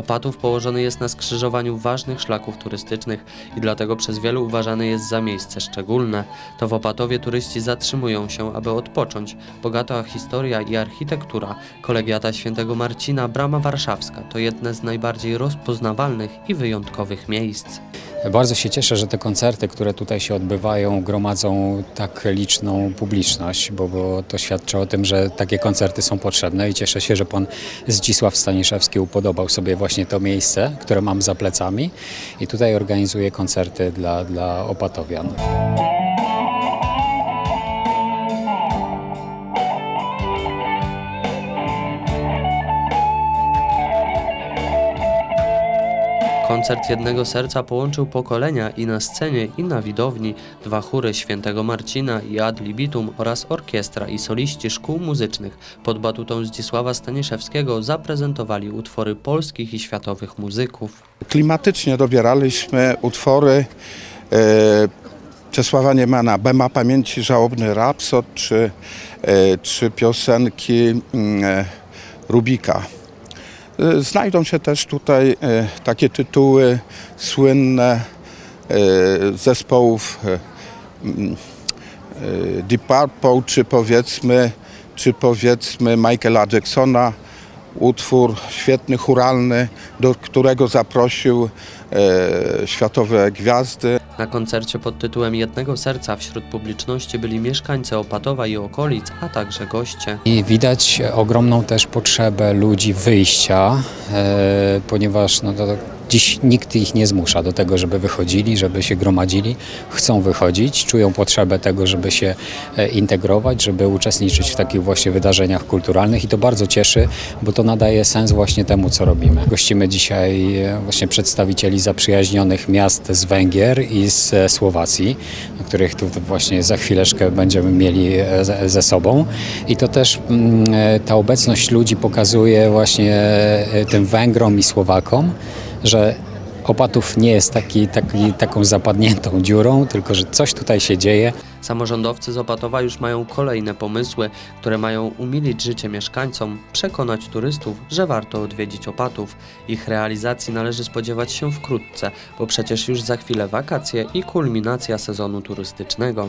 Opatów położony jest na skrzyżowaniu ważnych szlaków turystycznych i dlatego przez wielu uważany jest za miejsce szczególne. To w Opatowie turyści zatrzymują się, aby odpocząć. Bogata historia i architektura. Kolegiata Świętego Marcina, Brama Warszawska to jedne z najbardziej rozpoznawalnych i wyjątkowych miejsc. Bardzo się cieszę, że te koncerty, które tutaj się odbywają, gromadzą tak liczną publiczność, bo, bo to świadczy o tym, że takie koncerty są potrzebne i cieszę się, że pan Zdzisław Staniszewski upodobał sobie właśnie to miejsce, które mam za plecami i tutaj organizuje koncerty dla, dla opatowian. Koncert Jednego Serca połączył pokolenia i na scenie, i na widowni. Dwa chóry Świętego Marcina i Ad Libitum oraz orkiestra i soliści szkół muzycznych pod batutą Zdzisława Staniszewskiego zaprezentowali utwory polskich i światowych muzyków. Klimatycznie dobieraliśmy utwory e, Czesława Niemana, Bema Pamięci, Żałobny Rapsod, czy, e, czy piosenki mm, e, Rubika. E, Znajdą się też tutaj e, takie tytuły słynne e, zespołów Deep Purple, czy powiedzmy, czy powiedzmy Michaela Jacksona, utwór świetny, churalny, do którego zaprosił światowe gwiazdy. Na koncercie pod tytułem Jednego Serca wśród publiczności byli mieszkańcy Opatowa i okolic, a także goście. I widać ogromną też potrzebę ludzi wyjścia, e, ponieważ no to dziś nikt ich nie zmusza do tego, żeby wychodzili, żeby się gromadzili. Chcą wychodzić, czują potrzebę tego, żeby się e, integrować, żeby uczestniczyć w takich właśnie wydarzeniach kulturalnych i to bardzo cieszy, bo to nadaje sens właśnie temu, co robimy. Gościmy dzisiaj e, właśnie przedstawicieli zaprzyjaźnionych miast z Węgier i z e, Słowacji, których tu właśnie za chwileczkę będziemy mieli ze- sobą. I to też mm, ta obecność ludzi pokazuje właśnie tym Węgrom i Słowakom, że Opatów nie jest taki, taki, taką zapadniętą dziurą, tylko że coś tutaj się dzieje. Samorządowcy z Opatowa już mają kolejne pomysły, które mają umilić życie mieszkańcom, przekonać turystów, że warto odwiedzić Opatów. Ich realizacji należy spodziewać się wkrótce, bo przecież już za chwilę wakacje i kulminacja sezonu turystycznego.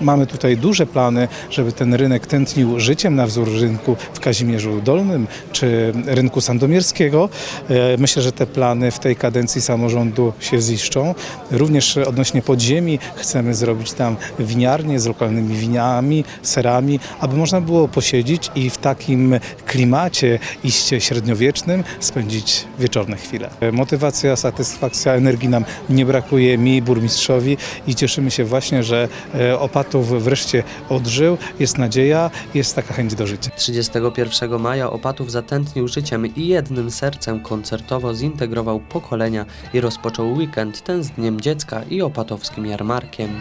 Mamy tutaj duże plany, żeby ten rynek tętnił życiem na wzór rynku w Kazimierzu Dolnym czy rynku sandomierskiego. E, Myślę, że te plany w tej kadencji samorządu się ziszczą. Również odnośnie podziemi chcemy zrobić tam winiarnię z lokalnymi winiami, serami, aby można było posiedzieć i w takim klimacie iście średniowiecznym spędzić wieczorne chwile. E, Motywacja, satysfakcja, energii nam nie brakuje mi, burmistrzowi i cieszymy się właśnie, że e, Opatów wreszcie odżył, jest nadzieja, jest taka chęć do życia. 31 maja Opatów zatętnił życiem i jednym sercem koncertowo zintegrował pokolenia i rozpoczął weekend ten z Dniem Dziecka i opatowskim jarmarkiem.